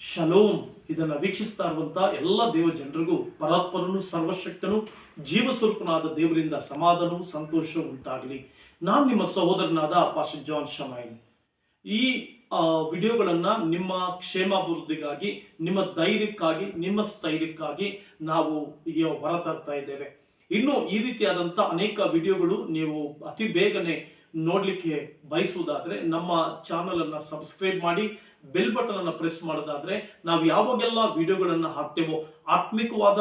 Shalom ಇದನ್ನು ವೀಕ್ಷಿಸ್ತಾ ಇರುವಂತಹ ಎಲ್ಲ ದೇವ ಜನರಿಗೂ ಪರಾತ್ಪರನು ಸರ್ವಶಕ್ತನು ಜೀವಸ್ವರೂಪನಾದ ದೇವರಿಂದ ಸಮಾಧಾನವು ಸಂತೋಷ ಉಂಟಾಗಲಿ. ನಾನು ನಿಮ್ಮ ಸಹೋದರನಾದ ಪಾಶ ಜಾನ್ ಶಮಾಯಿನ್ ಈ ವಿಡಿಯೋಗಳನ್ನ ನಿಮ್ಮ ಕ್ಷೇಮಾಭಿವೃದ್ಧಿಗಾಗಿ, ನಿಮ್ಮ ಧೈರ್ಯಕ್ಕಾಗಿ, ನಿಮ್ಮ ಸ್ಥೈರ್ಯಕ್ಕಾಗಿ ನಾವು ಈಗ ಹೊರತರ್ತಾ ಇದ್ದೇವೆ. ಇನ್ನು ಈ ರೀತಿಯಾದಂಥ ಅನೇಕ ವಿಡಿಯೋಗಳು ನೀವು ಅತಿ ಬೇಗನೆ ನೋಡ್ಲಿಕ್ಕೆ ಬಯಸುವುದಾದರೆ ನಮ್ಮ ಚಾನಲನ್ನು ಸಬ್ಸ್ಕ್ರೈಬ್ ಮಾಡಿ ಬೆಲ್ ಬಟನ್ ಅನ್ನು ಪ್ರೆಸ್ ಮಾಡೋದಾದ್ರೆ ನಾವು ಯಾವಾಗೆಲ್ಲ ವಿಡಿಯೋಗಳನ್ನು ಹಾಕ್ತೇವೋ, ಆತ್ಮಿಕವಾದ,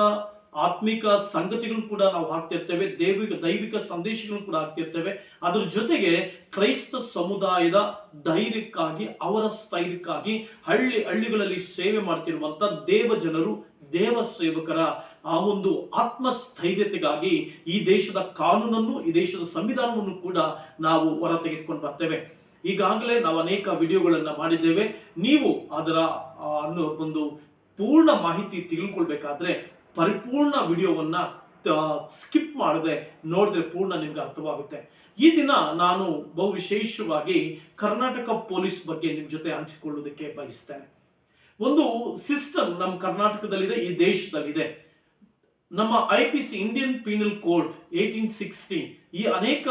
ಆತ್ಮಿಕ ಸಂಗತಿಗಳು ಕೂಡ ನಾವು ಹಾಕ್ತಿರ್ತೇವೆ, ದೈವಿಕ ದೈವಿಕ ಸಂದೇಶಗಳು ಕೂಡ ಹಾಕ್ತಿರ್ತೇವೆ. ಅದ್ರ ಜೊತೆಗೆ ಕ್ರೈಸ್ತ ಸಮುದಾಯದ ಧೈರ್ಯಕ್ಕಾಗಿ, ಅವರ ಸ್ಥೈರ್ಯಕ್ಕಾಗಿ ಹಳ್ಳಿ ಹಳ್ಳಿಗಳಲ್ಲಿ ಸೇವೆ ಮಾಡ್ತಿರುವಂತ ದೇವ ಜನರು ದೇವ ಸೇವಕರ ಆ ಒಂದು ಆತ್ಮಸ್ಥೈರ್ಯತೆಗಾಗಿ ಈ ದೇಶದ ಕಾನೂನನ್ನು, ಈ ದೇಶದ ಸಂವಿಧಾನವನ್ನು ಕೂಡ ನಾವು ಹೊರ ತೆಗೆದುಕೊಂಡು ಬರ್ತೇವೆ. ಈಗಾಗಲೇ ನಾವು ಅನೇಕ ವಿಡಿಯೋಗಳನ್ನು ಮಾಡಿದ್ದೇವೆ. ನೀವು ಅದರ ಒಂದು ಪೂರ್ಣ ಮಾಹಿತಿ ತಿಳ್ಕೊಳ್ಬೇಕಾದ್ರೆ ಪರಿಪೂರ್ಣ ವಿಡಿಯೋವನ್ನ ಸ್ಕಿಪ್ ಮಾಡದೆ ನೋಡಿದ್ರೆ ಪೂರ್ಣ ನಿಮ್ಗೆ ಅರ್ಥವಾಗುತ್ತೆ. ಈ ದಿನ ನಾನು ಬಹು ವಿಶೇಷವಾಗಿ ಕರ್ನಾಟಕ ಪೊಲೀಸ್ ಬಗ್ಗೆ ನಿಮ್ ಜೊತೆ ಹಂಚಿಕೊಳ್ಳೋದಕ್ಕೆ ಬಯಸ್ತೇನೆ. ಒಂದು ಸಿಸ್ಟಮ್ ನಮ್ಮ ಕರ್ನಾಟಕದಲ್ಲಿದೆ, ಈ ದೇಶದಲ್ಲಿದೆ. ನಮ್ಮ I P C Indian penal code eighteen sixty ಈ ಅನೇಕ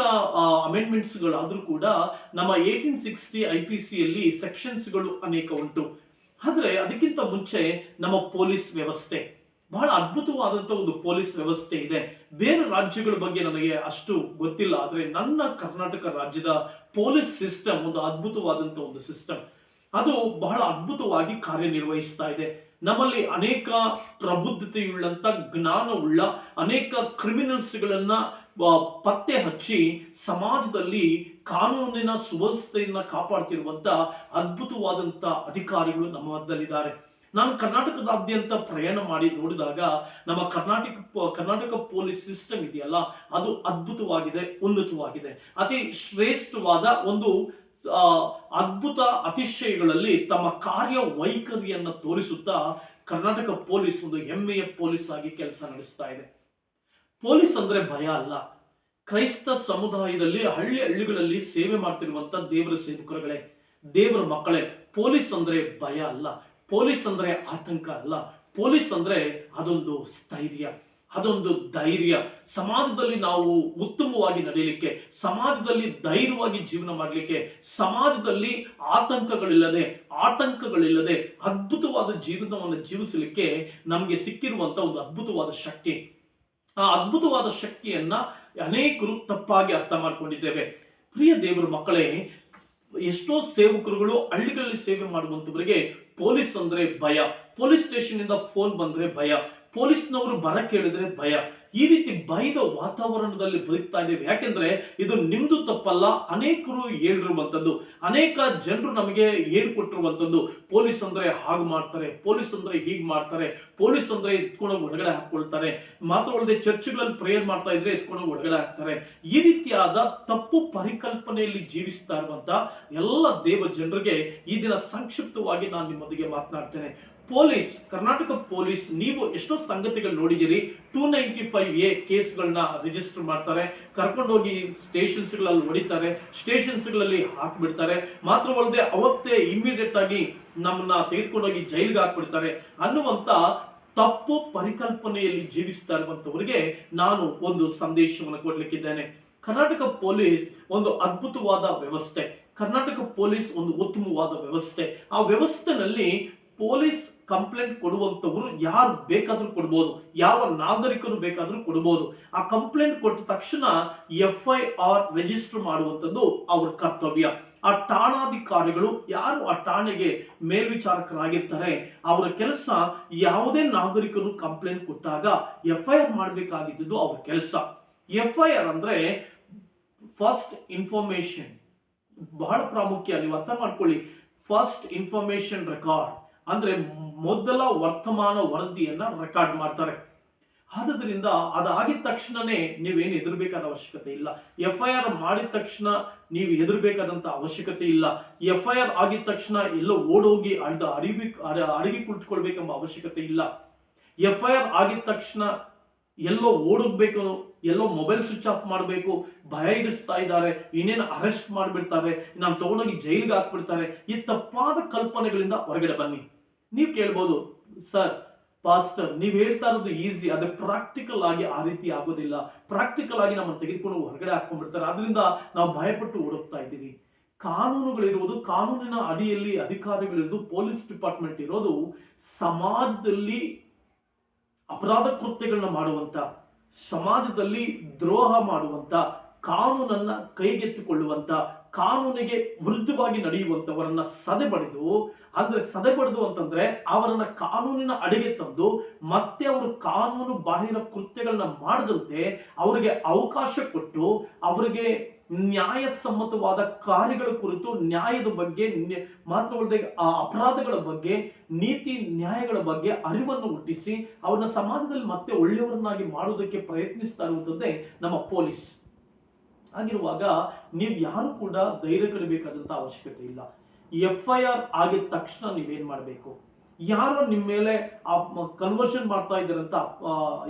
ಅಮೆಂಡ್ಮೆಂಟ್ಸ್ಗಳಾದರೂ ಕೂಡ ನಮ್ಮ ಏಯ್ಟೀನ್ ಸಿಕ್ಸ್ಟಿ ಐ ಪಿ ಸಿಯಲ್ಲಿ ಸೆಕ್ಷನ್ಸ್ಗಳು ಅನೇಕ ಉಂಟು. ಆದರೆ ಅದಕ್ಕಿಂತ ಮುಂಚೆ ನಮ್ಮ ಪೊಲೀಸ್ ವ್ಯವಸ್ಥೆ, ಬಹಳ ಅದ್ಭುತವಾದಂಥ ಒಂದು ಪೊಲೀಸ್ ವ್ಯವಸ್ಥೆ ಇದೆ. ಬೇರೆ ರಾಜ್ಯಗಳ ಬಗ್ಗೆ ನನಗೆ ಅಷ್ಟು ಗೊತ್ತಿಲ್ಲ, ಆದರೆ ನನ್ನ ಕರ್ನಾಟಕ ರಾಜ್ಯದ ಪೊಲೀಸ್ ಸಿಸ್ಟಮ್ ಒಂದು ಅದ್ಭುತವಾದಂಥ ಒಂದು ಸಿಸ್ಟಮ್. ಅದು ಬಹಳ ಅದ್ಭುತವಾಗಿ ಕಾರ್ಯನಿರ್ವಹಿಸ್ತಾ ಇದೆ. ನಮ್ಮಲ್ಲಿ ಅನೇಕ ಪ್ರಬುದ್ಧತೆಯುಳ್ಳಂಥ ಜ್ಞಾನವುಳ್ಳ ಅನೇಕ ಕ್ರಿಮಿನಲ್ಸ್ಗಳನ್ನ ಪತ್ತೆ ಹಚ್ಚಿ ಸಮಾಜದಲ್ಲಿ ಕಾನೂನಿನ ಸುವ್ಯವಸ್ಥೆಯನ್ನ ಕಾಪಾಡ್ತಿರುವಂತ ಅದ್ಭುತವಾದಂತ ಅಧಿಕಾರಿಗಳು ನಮ್ಮ ಮಧ್ಯದಲ್ಲಿದ್ದಾರೆ ನಾನು ಕರ್ನಾಟಕದಾದ್ಯಂತ ಪ್ರಯಾಣ ಮಾಡಿ ನೋಡಿದಾಗ ನಮ್ಮ ಕರ್ನಾಟಕ ಕರ್ನಾಟಕ ಪೊಲೀಸ್ ಸಿಸ್ಟಮ್ ಇದೆಯಲ್ಲ, ಅದು ಅದ್ಭುತವಾಗಿದೆ, ಉನ್ನತವಾಗಿದೆ. ಅತಿ ಶ್ರೇಷ್ಠವಾದ ಒಂದು ಅದ್ಭುತ ಅತಿಶಯಗಳಲ್ಲಿ ತಮ್ಮ ಕಾರ್ಯ ವೈಖರಿಯನ್ನು ತೋರಿಸುತ್ತಾ ಕರ್ನಾಟಕ ಪೊಲೀಸ್ ಒಂದು ಹೆಮ್ಮೆಯ ಪೊಲೀಸ್ ಆಗಿ ಕೆಲಸ ನಡೆಸ್ತಾ ಇದೆ. ಪೊಲೀಸ್ ಅಂದ್ರೆ ಭಯ ಅಲ್ಲ. ಕ್ರೈಸ್ತ ಸಮುದಾಯದಲ್ಲಿ ಹಳ್ಳಿ ಹಳ್ಳಿಗಳಲ್ಲಿ ಸೇವೆ ಮಾಡ್ತಿರುವಂತ ದೇವರ ಸೇವಕರುಗಳೇ, ದೇವರ ಮಕ್ಕಳೇ, ಪೊಲೀಸ್ ಅಂದ್ರೆ ಭಯ ಅಲ್ಲ. ಪೊಲೀಸ್ ಅಂದ್ರೆ ಆತಂಕ ಅಲ್ಲ. ಪೊಲೀಸ್ ಅಂದ್ರೆ ಅದೊಂದು ಸ್ಥೈರ್ಯ. ಅದೊಂದು ಧೈರ್ಯ. ಸಮಾಜದಲ್ಲಿ ನಾವು ಉತ್ತಮವಾಗಿ ನಡೆಯಲಿಕ್ಕೆ, ಸಮಾಜದಲ್ಲಿ ಧೈರ್ಯವಾಗಿ ಜೀವನ ಮಾಡಲಿಕ್ಕೆ, ಸಮಾಜದಲ್ಲಿ ಆತಂಕಗಳಿಲ್ಲದೆ ಆತಂಕಗಳಿಲ್ಲದೆ ಅದ್ಭುತವಾದ ಜೀವನವನ್ನು ಜೀವಿಸಲಿಕ್ಕೆ ನಮಗೆ ಸಿಕ್ಕಿರುವಂತ ಒಂದು ಅದ್ಭುತವಾದ ಶಕ್ತಿ. ಆ ಅದ್ಭುತವಾದ ಶಕ್ತಿಯನ್ನ ಅನೇಕರು ತಪ್ಪಾಗಿ ಅರ್ಥ ಮಾಡ್ಕೊಂಡಿದ್ದೇವೆ. ಪ್ರಿಯ ದೇವರ ಮಕ್ಕಳೇ, ಎಷ್ಟೋ ಸೇವಕರುಗಳು ಹಳ್ಳಿಗಳಲ್ಲಿ ಸೇವೆ ಮಾಡುವಂತವರಿಗೆ ಪೊಲೀಸ್ ಅಂದ್ರೆ ಭಯ. ಪೊಲೀಸ್ ಸ್ಟೇಷನ್ ಇಂದ ಫೋನ್ ಬಂದ್ರೆ ಭಯ. ಪೊಲೀಸ್ನವರು ಬರಕ್ಕೆ ಕೇಳಿದ್ರೆ ಭಯ. ಈ ರೀತಿ ಭಯದ ವಾತಾವರಣದಲ್ಲಿ ಬದುಕ್ತಾ ಇದ್ದೇವೆ. ಯಾಕೆಂದ್ರೆ ಇದು ನಿಮ್ದು ತಪ್ಪಲ್ಲ, ಅನೇಕರು ಹೇಳಿರುವಂಥದ್ದು. ಅನೇಕ ಜನರು ನಮಗೆ ಹೇಳ್ಕೊಟ್ಟಿರುವಂಥದ್ದು. ಪೊಲೀಸ್ ಅಂದ್ರೆ ಹಾಗೆ ಮಾಡ್ತಾರೆ, ಪೊಲೀಸ್ ಅಂದ್ರೆ ಹೀಗ್ ಮಾಡ್ತಾರೆ, ಪೊಲೀಸ್ ಅಂದ್ರೆ ಎತ್ಕೊಂಡೋಗಿ ಒಳಗಡೆ ಹಾಕೊಳ್ತಾರೆ ಮಾತ್ರವಲ್ಲದೆ ಚರ್ಚ್ಗಳಲ್ಲಿ ಪ್ರೇಯರ್ ಮಾಡ್ತಾ ಇದ್ರೆ ಎತ್ಕೊಂಡೋಗಿ ಒಳಗಡೆ ಹಾಕ್ತಾರೆ. ಈ ರೀತಿಯಾದ ತಪ್ಪು ಪರಿಕಲ್ಪನೆಯಲ್ಲಿ ಜೀವಿಸ್ತಾ ಇರುವಂತ ಎಲ್ಲ ದೇವ ಜನರಿಗೆ ಈ ದಿನ ಸಂಕ್ಷಿಪ್ತವಾಗಿ ನಾನು ನಿಮ್ಮೊಂದಿಗೆ ಮಾತನಾಡ್ತೇನೆ. ಪೊಲೀಸ್, ಕರ್ನಾಟಕ ಪೊಲೀಸ್, ನೀವು ಎಷ್ಟೋ ಸಂಗತಿಗಳು ನೋಡಿದಿರಿ ಟೂ ನೈಂಟಿ ಫೈವ್ ಎ ಕೇಸ್ಗಳನ್ನ ರಿಜಿಸ್ಟರ್ ಮಾಡ್ತಾರೆ. ಕರ್ಕೊಂಡೋಗಿ ಸ್ಟೇಷನ್ಸ್ಗಳಲ್ಲಿ ಹೊಡಿತಾರೆ. ಸ್ಟೇಷನ್ಸ್ಗಳಲ್ಲಿ ಹಾಕ್ಬಿಡ್ತಾರೆ. ಮಾತ್ರವಲ್ಲದೆ ಅವತ್ತೇ ಇಮಿಡಿಯೇಟ್ ಆಗಿ ನಮ್ಮನ್ನ ತೆಗೆದುಕೊಂಡೋಗಿ ಜೈಲಿಗೆ ಹಾಕ್ಬಿಡ್ತಾರೆ. ಅನ್ನುವಂತ ತಪ್ಪು ಪರಿಕಲ್ಪನೆಯಲ್ಲಿ ಜೀವಿಸ್ತಾ ಇರುವಂತವರಿಗೆ ನಾನು ಒಂದು ಸಂದೇಶವನ್ನು ಕೊಡಲಿಕ್ಕಿದ್ದೇನೆ. ಕರ್ನಾಟಕ ಪೊಲೀಸ್ ಒಂದು ಅದ್ಭುತವಾದ ವ್ಯವಸ್ಥೆ. ಕರ್ನಾಟಕ ಪೊಲೀಸ್ ಒಂದು ಉತ್ತಮವಾದ ವ್ಯವಸ್ಥೆ. ಆ ವ್ಯವಸ್ಥೆನಲ್ಲಿ ಪೊಲೀಸ್ ಕಂಪ್ಲೇಂಟ್ ಕೊಡುವಂತವರು ಯಾರು ಬೇಕಾದರೂ ಕೊಡ್ಬೋದು, ಯಾವ ನಾಗರಿಕರು ಬೇಕಾದರೂ ಕೊಡ್ಬೋದು. ಆ ಕಂಪ್ಲೇಂಟ್ ಕೊಟ್ಟ ತಕ್ಷಣ ಎಫ್ ಐ ಆರ್ ರಿಜಿಸ್ಟರ್ ಮಾಡುವಂಥದ್ದು ಅವ್ರ ಕರ್ತವ್ಯ. ಆ ಠಾಣಾಧಿಕಾರಿಗಳು ಯಾರು ಆ ಠಾಣೆಗೆ ಮೇಲ್ವಿಚಾರಕರಾಗಿರ್ತಾರೆ, ಅವರ ಕೆಲಸ ಯಾವುದೇ ನಾಗರಿಕರು ಕಂಪ್ಲೇಂಟ್ ಕೊಟ್ಟಾಗ ಎಫ್ ಐ ಆರ್ ಮಾಡಬೇಕಾಗಿದ್ದು ಅವ್ರ ಕೆಲಸ. ಎಫ್ ಐ ಆರ್ ಅಂದ್ರೆ ಫಸ್ಟ್ ಇನ್ಫಾರ್ಮೇಶನ್ ಬಹಳ ಪ್ರಾಮುಖ್ಯ, ನೀವು ಅರ್ಥ ಮಾಡ್ಕೊಳ್ಳಿ. ಫಸ್ಟ್ ಇನ್ಫಾರ್ಮೇಶನ್ ರೆಕಾರ್ಡ್ ಅಂದ್ರೆ ಮೊದಲ ವರ್ತಮಾನ ವರದಿಯನ್ನ ರೆಕಾರ್ಡ್ ಮಾಡ್ತಾರೆ. ಆದ್ದರಿಂದ ಅದಾಗಿದ ತಕ್ಷಣನೇ ನೀವೇನು ಹೆದರ್ಬೇಕಾದ ಅವಶ್ಯಕತೆ ಇಲ್ಲ. ಎಫ್ ಐ ಆರ್ ಮಾಡಿದ ತಕ್ಷಣ ನೀವು ಹೆದರ್ಬೇಕಾದಂತ ಅವಶ್ಯಕತೆ ಇಲ್ಲ. ಎಫ್ ಐ ಆರ್ ಆಗಿದ ತಕ್ಷಣ ಎಲ್ಲೋ ಓಡೋಗಿ ಅಡ್ಡ ಅರಿವಿ ಅಡ- ಅಡಗಿ ಕುಳಿತುಕೊಳ್ಬೇಕೆಂಬ ಅವಶ್ಯಕತೆ ಇಲ್ಲ. ಎಫ್ ಐ ಆರ್ ಆಗಿದ ತಕ್ಷಣ ಎಲ್ಲೋ ಓಡೋಗ್ಬೇಕು, ಎಲ್ಲೋ ಮೊಬೈಲ್ ಸ್ವಿಚ್ ಆಫ್ ಮಾಡಬೇಕು, ಭಯ ಇಡಿಸ್ತಾ ಇದ್ದಾರೆ, ಇನ್ನೇನು ಅರೆಸ್ಟ್ ಮಾಡಿಬಿಡ್ತಾರೆ, ನಾನು ತಗೊಂಡೋಗಿ ಜೈಲಿಗೆ ಹಾಕ್ಬಿಡ್ತಾರೆ, ಈ ತಪ್ಪಾದ ಕಲ್ಪನೆಗಳಿಂದ ಹೊರಗಡೆ ಬನ್ನಿ. ನೀವು ಕೇಳ್ಬೋದು, ಸರ್, ಪಾಸ್ಟರ್, ನೀವು ಹೇಳ್ತಾ ಇರೋದು ಈಸಿ ಅದೇ ಪ್ರಾಕ್ಟಿಕಲ್ ಆಗಿ ಆ ರೀತಿ ಆಗೋದಿಲ್ಲ. ಪ್ರಾಕ್ಟಿಕಲ್ ಆಗಿ ನಮ್ಮನ್ನು ತೆಗೆದುಕೊಂಡು ಹೊರಗಡೆ ಹಾಕೊಂಡ್ಬಿಡ್ತಾರೆ. ಅದರಿಂದ ನಾವು ಭಯಪಟ್ಟು ಓಡುತ್ತಾ ಇದ್ದೀವಿ. ಕಾನೂನುಗಳಿರುವುದು, ಕಾನೂನಿನ ಅಡಿಯಲ್ಲಿ ಅಧಿಕಾರಿಗಳಿರೋದು ಪೊಲೀಸ್ ಡಿಪಾರ್ಟ್ಮೆಂಟ್ ಇರೋದು ಸಮಾಜದಲ್ಲಿ ಅಪರಾಧ ಕೃತ್ಯಗಳನ್ನ ಮಾಡುವಂತ, ಸಮಾಜದಲ್ಲಿ ದ್ರೋಹ ಮಾಡುವಂತ, ಕಾನೂನನ್ನ ಕೈಗೆತ್ತಿಕೊಳ್ಳುವಂತ ಕಾನೂನಿಗೆ ವಿರುದ್ಧವಾಗಿ ನಡೆಯುವಂತವರನ್ನ ಸದೆಬಡಿದು ಅಂದ್ರೆ ಸದೆಬಡಿದು ಅಂತಂದ್ರೆ ಅವರನ್ನ ಕಾನೂನಿನ ಅಡಿಗೆ ತಂದು ಮತ್ತೆ ಅವರು ಕಾನೂನು ಬಾಹಿರ ಕೃತ್ಯಗಳನ್ನ ಮಾಡದಂತೆ ಅವರಿಗೆ ಅವಕಾಶ ಕೊಟ್ಟು, ಅವರಿಗೆ ನ್ಯಾಯಸಮ್ಮತವಾದ ಕಾರ್ಯಗಳ ಕುರಿತು ನ್ಯಾಯದ ಬಗ್ಗೆ ಮಾತ್ರವಲ್ಲದೆ ಆ ಅಪರಾಧಗಳ ಬಗ್ಗೆ, ನೀತಿ ನ್ಯಾಯಗಳ ಬಗ್ಗೆ ಅರಿವನ್ನು ಹುಟ್ಟಿಸಿ, ಅವರನ್ನ ಸಮಾಜದಲ್ಲಿ ಮತ್ತೆ ಒಳ್ಳೆಯವರನ್ನಾಗಿ ಮಾಡುವುದಕ್ಕೆ ಪ್ರಯತ್ನಿಸ್ತಾ ಇರುವಂಥದ್ದೇ ನಮ್ಮ ಪೊಲೀಸ್. ಆಗಿರುವಾಗ ನೀವು ಯಾರು ಕೂಡ ಧೈರ್ಯ ಕಲಿಬೇಕಾದಂತ ಅವಶ್ಯಕತೆ ಇಲ್ಲ. ಎಫ್ ಐ ಆರ್ ಆಗಿದ ತಕ್ಷಣ ನೀವೇನ್ ಮಾಡಬೇಕು? ಯಾರು ನಿಮ್ಮ ಮೇಲೆ ಕನ್ವರ್ಷನ್ ಮಾಡ್ತಾ ಇದ್ದಾರೆ ಅಂತ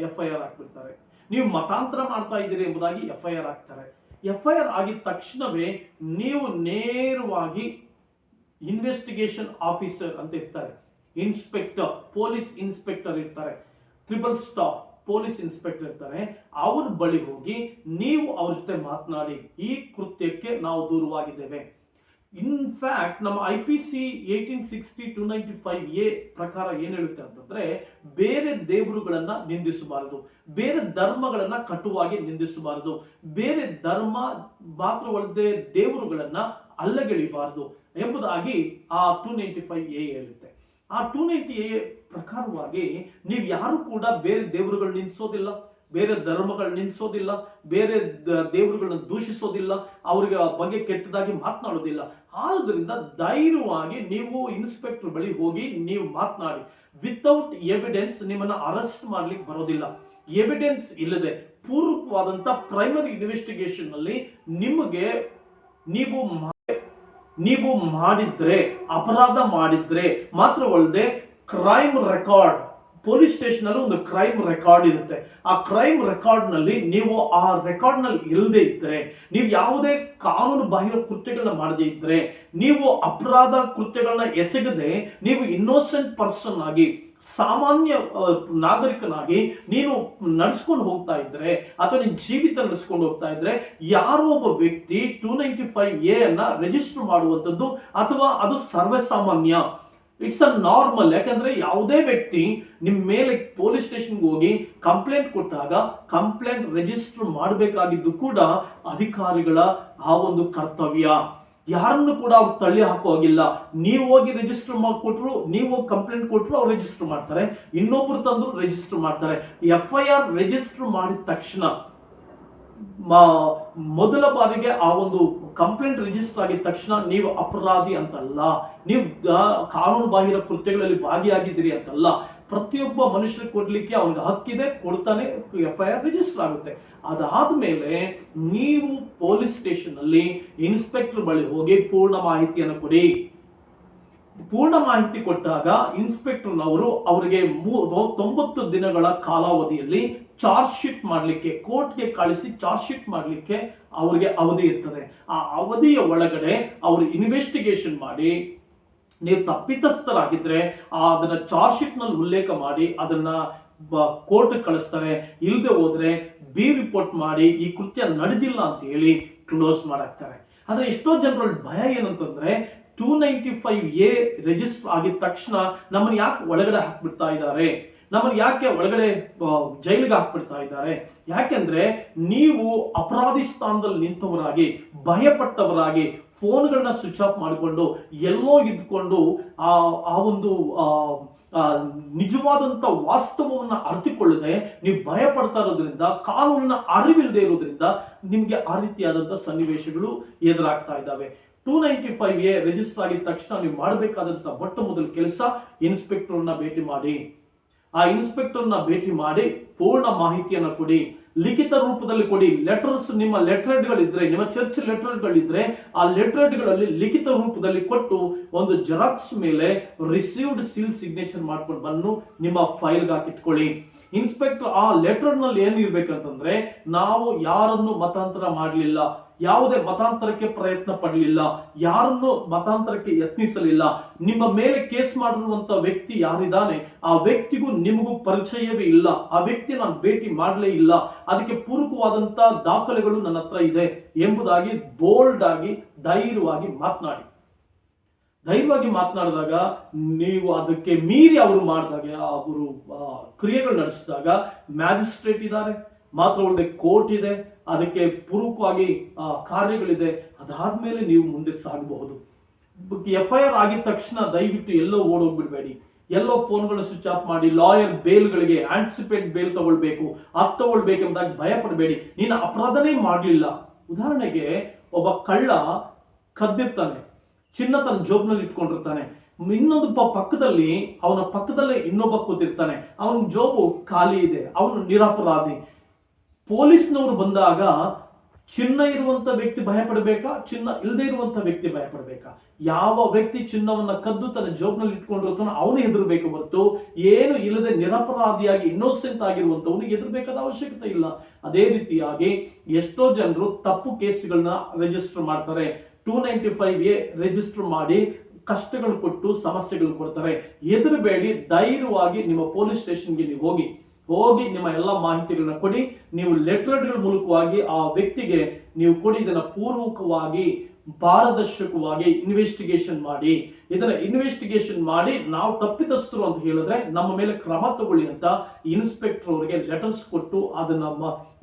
ಎಫ್ ಐ ಆರ್ ಹಾಕ್ಬಿಡ್ತಾರೆ. ನೀವು ಮತಾಂತರ ಮಾಡ್ತಾ ಇದ್ದೀರಿ ಎಂಬುದಾಗಿ ಎಫ್ ಐ ಆರ್ ಹಾಕ್ತಾರೆ. ಎಫ್ ಐ ಆರ್ ಆಗಿದ ತಕ್ಷಣವೇ ನೀವು ನೇರವಾಗಿ ಇನ್ವೆಸ್ಟಿಗೇಷನ್ ಆಫೀಸರ್ ಅಂತ ಇರ್ತಾರೆ. ಇನ್ಸ್ಪೆಕ್ಟರ್ ಪೊಲೀಸ್ ಇನ್ಸ್ಪೆಕ್ಟರ್ ಇರ್ತಾರೆ. ಟ್ರಿಬಲ್ ಸ್ಟಾಪ್ ಪೊಲೀಸ್ ಇನ್ಸ್ಪೆಕ್ಟರ್ ಇರ್ತಾರೆ, ಅವ್ರ ಬಳಿ ಹೋಗಿ ನೀವು ಅವ್ರ ಜೊತೆ ಮಾತನಾಡಿ, ಈ ಕೃತ್ಯಕ್ಕೆ ನಾವು ದೂರವಾಗಿದ್ದೇವೆ. ಇನ್ಫ್ಯಾಕ್ಟ್ ನಮ್ಮ I P C eighteen sixty two ninety five A ಪ್ರಕಾರ ಏನು ಹೇಳುತ್ತೆ ಅಂತಂದ್ರೆ, ಬೇರೆ ದೇವರುಗಳನ್ನ ನಿಂದಿಸಬಾರದು, ಬೇರೆ ಧರ್ಮಗಳನ್ನ ಕಟುವಾಗಿ ನಿಂದಿಸಬಾರದು, ಬೇರೆ ಧರ್ಮ ಮಾತ್ರವಲ್ಲದೆ ದೇವರುಗಳನ್ನ ಅಲ್ಲಗೆಳಿಬಾರದು ಎಂಬುದಾಗಿ ಆ ಟೂ ನೈಂಟಿ ಫೈವ್ ಎ ಹೇಳುತ್ತೆ. ಆ ಟೂ ನೈಂಟಿ ಪ್ರಕಾರವಾಗಿ ನೀವು ಯಾರು ಕೂಡ ಬೇರೆ ದೇವರುಗಳು ನಿಲ್ಲಿಸೋದಿಲ್ಲ ಬೇರೆ ಧರ್ಮಗಳು ನಿಲ್ಲಿಸೋದಿಲ್ಲ ಬೇರೆ ದೇವರುಗಳನ್ನ ದೂಷಿಸೋದಿಲ್ಲ, ಅವ್ರಿಗೆ ಬಗ್ಗೆ ಕೆಟ್ಟದಾಗಿ ಮಾತನಾಡೋದಿಲ್ಲ. ಆದ್ರಿಂದ ಧೈರ್ಯವಾಗಿ ನೀವು ಇನ್ಸ್ಪೆಕ್ಟರ್ ಬಳಿ ಹೋಗಿ ನೀವು ಮಾತನಾಡಿ. ವಿತೌಟ್ ಎವಿಡೆನ್ಸ್ ನಿಮ್ಮನ್ನ ಅರೆಸ್ಟ್ ಮಾಡ್ಲಿಕ್ಕೆ ಬರೋದಿಲ್ಲ. ಎವಿಡೆನ್ಸ್ ಇಲ್ಲದೆ ಪೂರ್ವಕವಾದಂತ ಪ್ರೈಮರಿ ಇನ್ವೆಸ್ಟಿಗೇಷನ್ನಲ್ಲಿ ನಿಮಗೆ ನೀವು ನೀವು ಮಾಡಿದ್ರೆ, ಅಪರಾಧ ಮಾಡಿದ್ರೆ ಮಾತ್ರವಲ್ಲದೆ ಕ್ರೈಮ್ ರೆಕಾರ್ಡ್ ಪೊಲೀಸ್ ಸ್ಟೇಷನ್ ಅಲ್ಲಿ ಒಂದು ಕ್ರೈಮ್ ರೆಕಾರ್ಡ್ ಇರುತ್ತೆ. ಆ ಕ್ರೈಮ್ ರೆಕಾರ್ಡ್ನಲ್ಲಿ ನೀವು ಆ ರೆಕಾರ್ಡ್ನಲ್ಲಿ ಇಲ್ಲದೆ ಇದ್ರೆ, ನೀವು ಯಾವುದೇ ಕಾನೂನು ಬಾಹಿರ ಕೃತ್ಯಗಳನ್ನ ಮಾಡದೇ ಇದ್ರೆ, ನೀವು ಅಪರಾಧ ಕೃತ್ಯಗಳನ್ನ ಎಸಗದೆ, ನೀವು ಇನ್ನೋಸೆಂಟ್ ಪರ್ಸನ್ ಆಗಿ ಸಾಮಾನ್ಯ ನಾಗರಿಕನಾಗಿ ನೀನು ನಡೆಸ್ಕೊಂಡು ಹೋಗ್ತಾ ಇದ್ರೆ ಅಥವಾ ನಿನ್ನ ಜೀವಿತ ನಡೆಸ್ಕೊಂಡು ಹೋಗ್ತಾ ಇದ್ರೆ ಯಾರೋ ಒಬ್ಬ ವ್ಯಕ್ತಿ ಟೂ ನೈಂಟಿ ಫೈವ್ ಎ ಅನ್ನ ರಿಜಿಸ್ಟರ್ ಮಾಡುವಂಥದ್ದು ಅಥವಾ ಅದು ಸರ್ವಸಾಮಾನ್ಯ. ಇಟ್ಸ್ ಅ ನಾರ್ಮಲ್ ಯಾಕಂದ್ರೆ ಯಾವುದೇ ವ್ಯಕ್ತಿ ನಿಮ್ಮ ಮೇಲೆ ಪೊಲೀಸ್ ಸ್ಟೇಷನ್ಗೆ ಹೋಗಿ ಕಂಪ್ಲೇಂಟ್ ಕೊಟ್ಟಾಗ ಕಂಪ್ಲೇಂಟ್ ರಿಜಿಸ್ಟರ್ ಮಾಡಬೇಕಾಗಿದ್ದು ಕೂಡ ಅಧಿಕಾರಿಗಳ ಆ ಒಂದು ಕರ್ತವ್ಯ. ಯಾರನ್ನು ಕೂಡ ಅವ್ರು ತಳ್ಳಿ ಹಾಕೋ ಹಾಗಿಲ್ಲ. ನೀವು ಹೋಗಿ ರಿಜಿಸ್ಟರ್ ಮಾಡಿಕೊಟ್ರು, ನೀವು ಕಂಪ್ಲೇಂಟ್ ಕೊಟ್ಟರು ಅವ್ರು ರಿಜಿಸ್ಟರ್ ಮಾಡ್ತಾರೆ. ಇನ್ನೊಬ್ರು ತಂದ್ರು ರಿಜಿಸ್ಟರ್ ಮಾಡ್ತಾರೆ. ಎಫ್ ಐ ಆರ್ ರಿಜಿಸ್ಟರ್ ಮಾಡಿದ ತಕ್ಷಣ ಮೊದಲ ಬಾರಿಗೆ ಆ ಒಂದು ಕಂಪ್ಲೇಂಟ್ ರಿಜಿಸ್ಟರ್ ಆಗಿದ ತಕ್ಷಣ ನೀವು ಅಪರಾಧಿ ಅಂತಲ್ಲ. ನೀವು ಕಾನೂನು ಬಾಹಿರ ಕೃತ್ಯಗಳಲ್ಲಿ ಭಾಗಿಯಾಗಿದ್ದೀರಿ ಅಂತಲ್ಲ. ಪ್ರತಿಯೊಬ್ಬ ಮನುಷ್ಯರಿಗೆ ಕೊಡ್ಲಿಕ್ಕೆ ಅವನಿಗೆ ಹಕ್ಕಿದೆ, ಕೊಡ್ತಾನೆ ಎಫ್ ಐ ಆರ್ ರಿಜಿಸ್ಟರ್ ಆಗುತ್ತೆ. ಅದಾದ್ಮೇಲೆ ನೀವು ಪೊಲೀಸ್ ಸ್ಟೇಷನ್ ಅಲ್ಲಿ ಇನ್ಸ್ಪೆಕ್ಟರ್ ಬಳಿ ಹೋಗಿ ಪೂರ್ಣ ಮಾಹಿತಿಯನ್ನು ಕೊಡಿ. ಪೂರ್ಣ ಮಾಹಿತಿ ಕೊಟ್ಟಾಗ ಇನ್ಸ್ಪೆಕ್ಟರ್ನವರು ಅವರಿಗೆ ತೊಂಬತ್ತು ದಿನಗಳ ಕಾಲಾವಧಿಯಲ್ಲಿ ಚಾರ್ಜ್ ಶೀಟ್ ಮಾಡಲಿಕ್ಕೆ ಕೋರ್ಟ್ಗೆ ಕಳಿಸಿ ಚಾರ್ಜ್ ಶೀಟ್ ಮಾಡಲಿಕ್ಕೆ ಅವರಿಗೆ ಅವಧಿ ಇರ್ತದೆ. ಆ ಅವಧಿಯ ಒಳಗಡೆ ಅವರು ಇನ್ವೆಸ್ಟಿಗೇಷನ್ ಮಾಡಿ ನೀವು ತಪ್ಪಿತಸ್ಥರಾಗಿದ್ದರೆ ಅದನ್ನ ಚಾರ್ಜ್ ಶೀಟ್ನಲ್ಲಿ ಉಲ್ಲೇಖ ಮಾಡಿ ಅದನ್ನ ಕೋರ್ಟ್ ಕಳಿಸ್ತಾರೆ. ಇಲ್ಲದೆ ಹೋದ್ರೆ ಬಿ ರಿಪೋರ್ಟ್ ಮಾಡಿ ಈ ಕೃತ್ಯ ನಡೆದಿಲ್ಲ ಅಂತ ಹೇಳಿ ಕ್ಲೋಸ್ ಮಾಡಾಕ್ತಾರೆ. ಆದರೆ ಎಷ್ಟೋ ಜನರಲ್ಲಿ ಭಯ ಏನಂತಂದ್ರೆ two ninety five A register ಆಗಿದ ತಕ್ಷಣ ನಮ್ಮನ್ನ ಯಾಕೆ ಒಳಗಡೆ ಹಾಕ್ಬಿಡ್ತಾ ಇದ್ದಾರೆ? ನಮ್ಮನ್ನ ಯಾಕೆ ಒಳಗಡೆ ಜೈಲಿಗೆ ಹಾಕ್ಬಿಡ್ತಾ ಇದ್ದಾರೆ? ಯಾಕೆಂದ್ರೆ ನೀವು ಅಪರಾಧಿ ಸ್ಥಾನದಲ್ಲಿ ನಿಂತವರಾಗಿ, ಭಯಪಟ್ಟವರಾಗಿ ಫೋನ್ಗಳನ್ನ ಸ್ವಿಚ್ ಆಫ್ ಮಾಡಿಕೊಂಡು ಎಲ್ಲೋ ಇದ್ಕೊಂಡು ಆ ಆ ಒಂದು ನಿಜವಾದಂಥ ವಾಸ್ತವವನ್ನು ಅರ್ಥಿಕೊಳ್ಳದೆ ನೀವು ಭಯ ಪಡ್ತಾ ಇರೋದ್ರಿಂದ, ಕಾನೂನಿನ ಅರಿವಿಲ್ಲದೆ ಇರೋದ್ರಿಂದ ನಿಮಗೆ ಆ ರೀತಿಯಾದಂತ ಸನ್ನಿವೇಶಗಳು ಎದುರಾಗ್ತಾ ಇದ್ದಾವೆ. Two ninety five A register ಆಗಿದ ತಕ್ಷಣ ನೀವು ಮಾಡಬೇಕಾದಂತ ಮೊಟ್ಟ ಮೊದಲ ಕೆಲಸ ಇನ್ಸ್ಪೆಕ್ಟರ್ನ ಭೇಟಿ ಮಾಡಿ. ಆ ಇನ್ಸ್ಪೆಕ್ಟರ್ನ ಭೇಟಿ ಮಾಡಿ ಪೂರ್ಣ ಮಾಹಿತಿಯನ್ನ ಕೊಡಿ. ಲಿಖಿತ ರೂಪದಲ್ಲಿ ಕೊಡಿ. ಲೆಟರ್ಸ್ ನಿಮ್ಮ ಲೆಟರ್ಗಳಿದ್ರೆ ನಿಮ್ಮ ಚರ್ಚ್ ಲೆಟರ್ಗಳಿದ್ರೆ ಆ ಲೆಟರ್ಗಳಲ್ಲಿ ಲಿಖಿತ ರೂಪದಲ್ಲಿ ಕೊಟ್ಟು ಒಂದು ಜೆರಾಕ್ಸ್ ಮೇಲೆ ರಿಸೀವ್ಡ್ ಸೀಲ್ ಸಿಗ್ನೇಚರ್ ಮಾಡ್ಕೊಂಡು ಬಂದು ನಿಮ್ಮ ಫೈಲ್ಗೆ ಹಾಕಿಟ್ಕೊಳ್ಳಿ. ಇನ್ಸ್ಪೆಕ್ಟರ್ ಆ ಲೆಟರ್ನಲ್ಲಿ ಏನಿರ್ಬೇಕಂತಂದ್ರೆ ನಾವು ಯಾರನ್ನು ಮತಾಂತರ ಮಾಡಲಿಲ್ಲ ಯಾವುದೇ ಮತಾಂತರಕ್ಕೆ ಪ್ರಯತ್ನ ಪಡಲಿಲ್ಲ, ಯಾರನ್ನು ಮತಾಂತರಕ್ಕೆ ಯತ್ನಿಸಲಿಲ್ಲ. ನಿಮ್ಮ ಮೇಲೆ ಕೇಸ್ ಮಾಡಿರುವಂತ ವ್ಯಕ್ತಿ ಯಾರಿದ್ದಾನೆ, ಆ ವ್ಯಕ್ತಿಗೂ ನಿಮಗೂ ಪರಿಚಯವೇ ಇಲ್ಲ. ಆ ವ್ಯಕ್ತಿ ನಾನು ಭೇಟಿ ಮಾಡಲೇ ಇಲ್ಲ. ಅದಕ್ಕೆ ಪೂರಕವಾದಂತ ದಾಖಲೆಗಳು ನನ್ನ ಹತ್ರ ಇದೆ ಎಂಬುದಾಗಿ ಬೋಲ್ಡ್ ಆಗಿ, ಧೈರ್ಯವಾಗಿ ಮಾತನಾಡಿ. ಧೈರ್ಯವಾಗಿ ಮಾತನಾಡಿದಾಗ, ನೀವು ಅದಕ್ಕೆ ಮೀರಿ ಅವರು ಮಾಡಿದಾಗ ಅವರು ಕ್ರಿಯೆಗಳು ನಡೆಸಿದಾಗ, ಮ್ಯಾಜಿಸ್ಟ್ರೇಟ್ ಇದ್ದಾರೆ, ಮಾತ್ರ ಒಳ್ಳೆ ಕೋರ್ಟ್ ಇದೆ ಅದಕ್ಕೆ ಪೂರಕವಾಗಿ ಆ, ಕಾರ್ಯಗಳಿದೆ. ಅದಾದ್ಮೇಲೆ ನೀವು ಮುಂದೆ ಸಾಗಬಹುದು. ಎಫ್ ಐ ಆರ್ ಆಗಿದ ತಕ್ಷಣ ದಯವಿಟ್ಟು ಎಲ್ಲೋ ಓಡೋಗ್ಬಿಡ್ಬೇಡಿ. ಎಲ್ಲೋ ಫೋನ್ಗಳನ್ನ ಸ್ವಿಚ್ ಆಫ್ ಮಾಡಿ ಲಾಯರ್ ಬೇಲ್ಗಳಿಗೆ ಆಂಟಿಸಿಪೇಟ್ ಬೇಲ್ ತಗೊಳ್ಬೇಕು. ಅದು ತಗೊಳ್ಬೇಕೆಂಬುದಾಗಿ ಭಯ ಪಡಬೇಡಿ ನೀನು ಅಪರಾಧನೇ ಮಾಡಲಿಲ್ಲ. ಉದಾಹರಣೆಗೆ ಒಬ್ಬ ಕಳ್ಳ ಕದ್ದಿರ್ತಾನೆ. ಚಿನ್ನ ತನ್ನ ಜೋಬ್ನಲ್ಲಿ ಇಟ್ಕೊಂಡಿರ್ತಾನೆ. ಇನ್ನೊಂದು ಪಕ್ಕದಲ್ಲಿ ಅವನ ಪಕ್ಕದಲ್ಲೇ ಇನ್ನೊಬ್ಬ ಕೂತಿರ್ತಾನೆ. ಅವನ ಜೋಬು ಖಾಲಿ ಇದೆ. ಅವನು ನಿರಪರಾಧಿ. ಪೊಲೀಸ್ನವರು ಬಂದಾಗ ಚಿನ್ನ ಇರುವಂತ ವ್ಯಕ್ತಿ ಭಯ ಪಡಬೇಕಾ ಚಿನ್ನ ಇಲ್ಲದೆ ಇರುವಂತ ವ್ಯಕ್ತಿ ಭಯ ಪಡಬೇಕಾ ಯಾವ ವ್ಯಕ್ತಿ ಚಿನ್ನವನ್ನ ಕದ್ದು ತನ್ನ ಜೋಬ್ನಲ್ಲಿ ಇಟ್ಕೊಂಡಿರ್ತಾನೋ ಅವನು ಹೆದರಬೇಕು ಹೊರತು ಏನು ಇಲ್ಲದೆ ನಿರಪರಾಧಿಯಾಗಿ ಇನ್ನೋಸೆಂಟ್ ಆಗಿರುವಂತವನು ಹೆದರಬೇಕಾದ ಅವಶ್ಯಕತೆ ಇಲ್ಲ. ಅದೇ ರೀತಿಯಾಗಿ ಎಷ್ಟೋ ಜನರು ತಪ್ಪು ಕೇಸ್ಗಳನ್ನ ರಿಜಿಸ್ಟರ್ ಮಾಡ್ತಾರೆ. Two ninety five A register ಮಾಡಿ ಕಷ್ಟಗಳು ಕೊಟ್ಟು ಸಮಸ್ಯೆಗಳು ಕೊಡ್ತಾರೆ. ಹೆದರಬೇಡಿ, ಧೈರ್ಯವಾಗಿ ನಿಮ್ಮ ಪೊಲೀಸ್ ಸ್ಟೇಷನ್ಗೆ ನೀವು ಹೋಗಿ. ಹೋಗಿ ನಿಮ್ಮ ಎಲ್ಲ ಮಾಹಿತಿಗಳನ್ನ ಕೊಡಿ. ನೀವು ಲೆಟರ್ಗಳ ಮೂಲಕವಾಗಿ ಆ ವ್ಯಕ್ತಿಗೆ ನೀವು ಕೊಡಿ, ಇದನ್ನ ಪೂರ್ವಕವಾಗಿ, ಪಾರದರ್ಶಕವಾಗಿ ಇನ್ವೆಸ್ಟಿಗೇಷನ್ ಮಾಡಿ. ಇದನ್ನ ಇನ್ವೆಸ್ಟಿಗೇಷನ್ ಮಾಡಿ, ನಾವು ತಪ್ಪಿತಸ್ಥರು ಅಂತ ಹೇಳಿದ್ರೆ ನಮ್ಮ ಮೇಲೆ ಕ್ರಮ ತಗೊಳ್ಳಿ ಅಂತ ಇನ್ಸ್ಪೆಕ್ಟರ್ ಅವರಿಗೆ ಲೆಟರ್ಸ್ ಕೊಟ್ಟು ಅದನ್ನ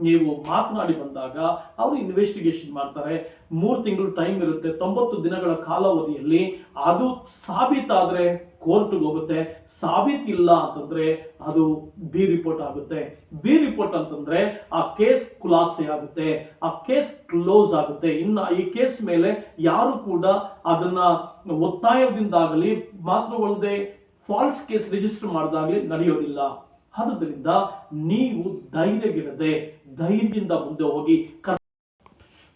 ನೀವು ಮಾತನಾಡಿ ಬಂದಾಗ ಅವರು ಇನ್ವೆಸ್ಟಿಗೇಷನ್ ಮಾಡ್ತಾರೆ. ಮೂರು ತಿಂಗಳು ಟೈಮ್ ಇರುತ್ತೆ, ತೊಂಬತ್ತು ದಿನಗಳ ಕಾಲಾವಧಿಯಲ್ಲಿ. ಅದು ಸಾಬೀತಾದ್ರೆ ಕೋರ್ಟ್ಗೆ ಹೋಗುತ್ತೆ. ಸಾಬೀತಿಲ್ಲ ಅಂತಂದ್ರೆ ಅದು ಬಿ ರಿಪೋರ್ಟ್ ಆಗುತ್ತೆ. ಬಿ ರಿಪೋರ್ಟ್ ಅಂತಂದ್ರೆ ಆ ಕೇಸ್ ಖುಲಾಸೆ ಆಗುತ್ತೆ. ಆ ಕೇಸ್ ಕ್ಲೋಸ್ ಆಗುತ್ತೆ. ಇನ್ನು ಈ ಕೇಸ್ ಮೇಲೆ ಯಾರು ಕೂಡ ಅದನ್ನ ಒತ್ತಾಯದಿಂದಾಗಲಿ ಮಾತ್ರವಲ್ಲದೆ ಫಾಲ್ಸ್ ಕೇಸ್ ರಿಜಿಸ್ಟರ್ ಮಾಡಿದಾಗಲಿ ನಡೆಯೋದಿಲ್ಲ. ಆದುದರಿಂದ ನೀವು ಧೈರ್ಯಗಿರದೆ ಧೈರ್ಯದಿಂದ ಮುಂದೆ ಹೋಗಿ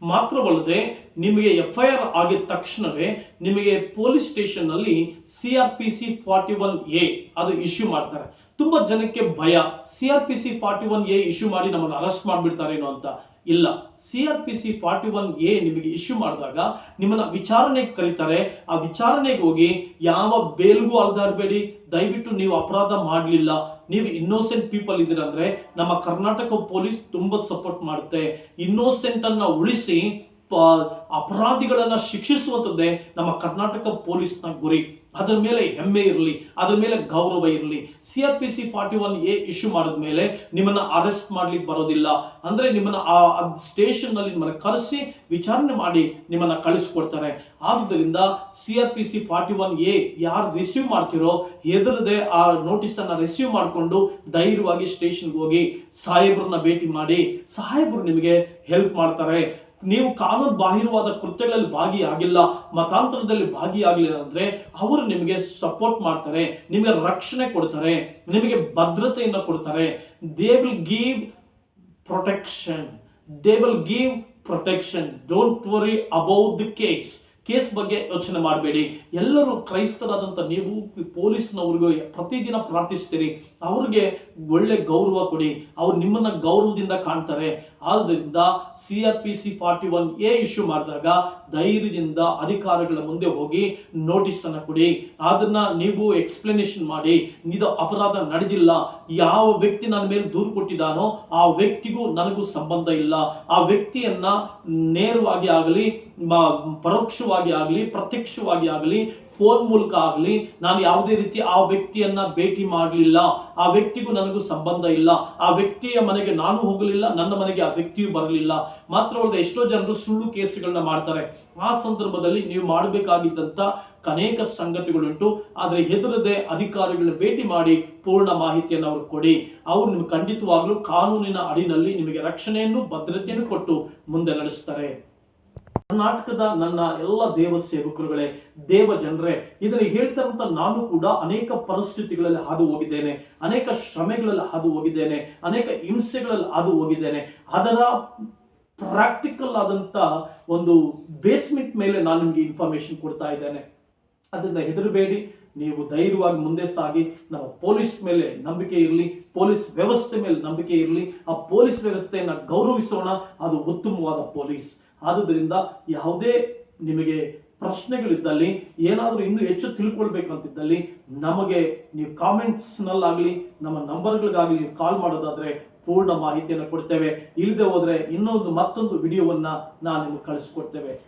ಮಾತ್ರವಲ್ಲದೆ ನಿಮಗೆ ಎಫ್ ಐ ಆರ್ ಆಗಿದ ತಕ್ಷಣವೇ ನಿಮಗೆ police ಸ್ಟೇಷನ್ನಲ್ಲಿ C R P C forty one A ಅದು ಇಶ್ಯೂ ಮಾಡ್ತಾರೆ. ತುಂಬಾ ಜನಕ್ಕೆ ಭಯ, C R P C forty one A issue ಮಾಡಿ ನಮ್ಮನ್ನು ಅರೆಸ್ಟ್ ಮಾಡಿಬಿಡ್ತಾರೇನೋ ಅಂತ. ಇಲ್ಲ, C R P C forty one A ನಿಮಗೆ ಇಶ್ಯೂ ಮಾಡಿದಾಗ ನಿಮ್ಮನ್ನ ವಿಚಾರಣೆಗೆ ಕರೀತಾರೆ. ಆ ವಿಚಾರಣೆಗೆ ಹೋಗಿ ಯಾವ ಬೇಲ್ಗೂ ಅಲ್ದಾಡ್ಬೇಡಿ ದಯವಿಟ್ಟು ನೀವು ಅಪರಾಧ ಮಾಡಲಿಲ್ಲ. ನೀವು ಇನ್ನೋಸೆಂಟ್ ಪೀಪಲ್ ಇದ್ದೀರ ಅಂದ್ರೆ ನಮ್ಮ ಕರ್ನಾಟಕ ಪೊಲೀಸ್ ತುಂಬಾ ಸಪೋರ್ಟ್ ಮಾಡುತ್ತೆ. ಇನ್ನೋಸೆಂಟ್ ಅನ್ನ ಉಳಿಸಿ ಅಪರಾಧಿಗಳನ್ನ ಶಿಕ್ಷಿಸುವಂಥದ್ದೇ ನಮ್ಮ ಕರ್ನಾಟಕ ಪೊಲೀಸ್ನ ಗುರಿ. ಅದರ ಮೇಲೆ ಹೆಮ್ಮೆ ಇರಲಿ, ಅದರ ಮೇಲೆ ಗೌರವ ಇರಲಿ. C R P C forty one A issue ಮಾಡಿದ್ಮೇಲೆ ನಿಮ್ಮನ್ನ ಅರೆಸ್ಟ್ ಮಾಡ್ಲಿಕ್ಕೆ ಬರೋದಿಲ್ಲ. ಅಂದ್ರೆ ನಿಮ್ಮನ್ನ ಆ ಸ್ಟೇಷನ್ ನಿಮ್ಮನ್ನು ಕರೆಸಿ ವಿಚಾರಣೆ ಮಾಡಿ ನಿಮ್ಮನ್ನ ಕಳಿಸ್ಕೊಡ್ತಾರೆ. ಆದ್ದರಿಂದ C R P C forty one A ಯಾರು ರಿಸೀವ್ ಮಾಡ್ತಿರೋ ಹೆದರದೆ ಆ ನೋಟಿಸ್ ಅನ್ನ ರಿಸೀವ್ ಮಾಡಿಕೊಂಡು ಧೈರ್ಯವಾಗಿ ಸ್ಟೇಷನ್ಗೆ ಹೋಗಿ ಸಾಹೇಬ್ರನ್ನ ಭೇಟಿ ಮಾಡಿ, ಸಾಹೇಬ್ರು ನಿಮಗೆ ಹೆಲ್ಪ್ ಮಾಡ್ತಾರೆ. ನೀವು ಕಾನೂನು ಬಾಹಿರವಾದ ಕೃತ್ಯಗಳಲ್ಲಿ ಭಾಗಿಯಾಗಿಲ್ಲ, ಮತಾಂತರದಲ್ಲಿ ಭಾಗಿಯಾಗಲಿಲ್ಲ ಅಂದ್ರೆ ಅವರು ನಿಮಗೆ ಸಪೋರ್ಟ್ ಮಾಡ್ತಾರೆ, ನಿಮಗೆ ರಕ್ಷಣೆ ಕೊಡ್ತಾರೆ, ನಿಮಗೆ ಭದ್ರತೆಯನ್ನು ಕೊಡ್ತಾರೆ. They will give protection they will give protection don't worry about the case case ಬಗ್ಗೆ ಯೋಚನೆ ಮಾಡಬೇಡಿ. ಎಲ್ಲರೂ ಕ್ರೈಸ್ತರಾದಂಥ ನೀವು ಪೊಲೀಸ್ನವ್ರಿಗೂ ಪ್ರತಿದಿನ ಪ್ರಾರ್ಥಿಸ್ತೀರಿ. ಅವ್ರಿಗೆ ಒಳ್ಳೆ ಗೌರವ ಕೊಡಿ. ಅವ್ರು ನಿಮ್ಮನ್ನ ಗೌರವದಿಂದ ಕಾಣ್ತಾರೆ. ಆದ್ದರಿಂದ C R P C forty one A issue ಮಾಡಿದಾಗ ಧೈರ್ಯದಿಂದ ಅಧಿಕಾರಿಗಳ ಮುಂದೆ ಹೋಗಿ ನೋಟಿಸ್ ಅನ್ನ ಕೊಡಿ. ಅದನ್ನ ನೀವು ಎಕ್ಸ್ಪ್ಲನೇಷನ್ ಮಾಡಿ. ಇದು ಅಪರಾಧ ನಡೆದಿಲ್ಲ. ಯಾವ ವ್ಯಕ್ತಿ ನನ್ನ ಮೇಲೆ ದೂರು ಕೊಟ್ಟಿದ್ದಾನೋ ಆ ವ್ಯಕ್ತಿಗೂ ನನಗೂ ಸಂಬಂಧ ಇಲ್ಲ. ಆ ವ್ಯಕ್ತಿಯನ್ನ ನೇರವಾಗಿ ಆಗಲಿ ಪರೋಕ್ಷವಾಗಿ ಆಗಲಿ, ಪ್ರತ್ಯಕ್ಷವಾಗಿ ಆಗಲಿ ಫೋನ್ ಮೂಲಕ ಆಗಲಿ, ನಾನು ಯಾವುದೇ ರೀತಿ ಆ ವ್ಯಕ್ತಿಯನ್ನ ಭೇಟಿ ಮಾಡಲಿಲ್ಲ, ಆ ವ್ಯಕ್ತಿಗೂ ನನಗೂ ಸಂಬಂಧ ಇಲ್ಲ, ಆ ವ್ಯಕ್ತಿಯ ಮನೆಗೆ ನಾನು ಹೋಗಲಿಲ್ಲ, ನನ್ನ ಮನೆಗೆ ಆ ವ್ಯಕ್ತಿಯು ಬರಲಿಲ್ಲ. ಮಾತ್ರವಲ್ಲದೆ ಎಷ್ಟೋ ಜನರು ಸುಳ್ಳು ಕೇಸುಗಳನ್ನ ಮಾಡ್ತಾರೆ. ಆ ಸಂದರ್ಭದಲ್ಲಿ ನೀವು ಮಾಡಬೇಕಾಗಿದ್ದಂಥ ಅನೇಕ ಸಂಗತಿಗಳುಂಟು. ಆದರೆ ಹೆದರದೆ ಅಧಿಕಾರಿಗಳನ್ನ ಭೇಟಿ ಮಾಡಿ ಪೂರ್ಣ ಮಾಹಿತಿಯನ್ನು ಅವರು ಕೊಡಿ. ಅವರು ನಿಮ್ಗೆ ಖಂಡಿತವಾಗ್ಲೂ ಕಾನೂನಿನ ಅಡಿನಲ್ಲಿ ನಿಮಗೆ ರಕ್ಷಣೆಯನ್ನು, ಭದ್ರತೆಯನ್ನು ಕೊಟ್ಟು ಮುಂದೆ ನಡೆಸ್ತಾರೆ. ಕರ್ನಾಟಕದ ನನ್ನ ಎಲ್ಲ ದೇವ ಸೇವಕರುಗಳೇ, ದೇವ ಜನರೇ, ಇದನ್ನು ಹೇಳ್ತಾರಂತ ನಾನು ಕೂಡ ಅನೇಕ ಪರಿಸ್ಥಿತಿಗಳಲ್ಲಿ ಹಾದು ಹೋಗಿದ್ದೇನೆ, ಅನೇಕ ಶ್ರಮೆಗಳಲ್ಲಿ ಹಾದು ಹೋಗಿದ್ದೇನೆ, ಅನೇಕ ಹಿಂಸೆಗಳಲ್ಲಿ ಹಾದು ಹೋಗಿದ್ದೇನೆ. ಅದರ ಪ್ರಾಕ್ಟಿಕಲ್ ಆದಂತ ಒಂದು ಬೇಸ್ಮೆಂಟ್ ಮೇಲೆ ನಾನು ನಿಮಗೆ ಇನ್ಫಾರ್ಮೇಶನ್ ಕೊಡ್ತಾ ಇದ್ದೇನೆ. ಅದನ್ನ ಹೆದರಬೇಡಿ, ನೀವು ಧೈರ್ಯವಾಗಿ ಮುಂದೆ ಸಾಗಿ, ನಮ್ಮ ಪೊಲೀಸ್ ಮೇಲೆ ನಂಬಿಕೆ ಇರಲಿ, ಪೊಲೀಸ್ ವ್ಯವಸ್ಥೆ ಮೇಲೆ ನಂಬಿಕೆ ಇರಲಿ, ಆ ಪೊಲೀಸ್ ವ್ಯವಸ್ಥೆಯನ್ನು ಗೌರವಿಸೋಣ, ಅದು ಉತ್ತಮವಾದ ಪೊಲೀಸ್. ಆದುದರಿಂದ ಯಾವುದೇ ನಿಮಗೆ ಪ್ರಶ್ನೆಗಳಿದ್ದಲ್ಲಿ, ಏನಾದರೂ ಇನ್ನೂ ಹೆಚ್ಚು ತಿಳ್ಕೊಳ್ಬೇಕಂತಿದ್ದಲ್ಲಿ, ನಮಗೆ ನೀವು ಕಾಮೆಂಟ್ಸ್ನಲ್ಲಾಗಲಿ, ನಮ್ಮ ನಂಬರ್ಗಳಿಗಾಗಲಿ ಕಾಲ್ ಮಾಡೋದಾದರೆ ಪೂರ್ಣ ಮಾಹಿತಿಯನ್ನು ಕೊಡ್ತೇವೆ. ಇಲ್ಲದೆ ಹೋದರೆ ಇನ್ನೊಂದು ಮತ್ತೊಂದು ವಿಡಿಯೋವನ್ನು ನಾನು ನಿಮಗೆ ಕಳಿಸ್ಕೊಡ್ತೇವೆ.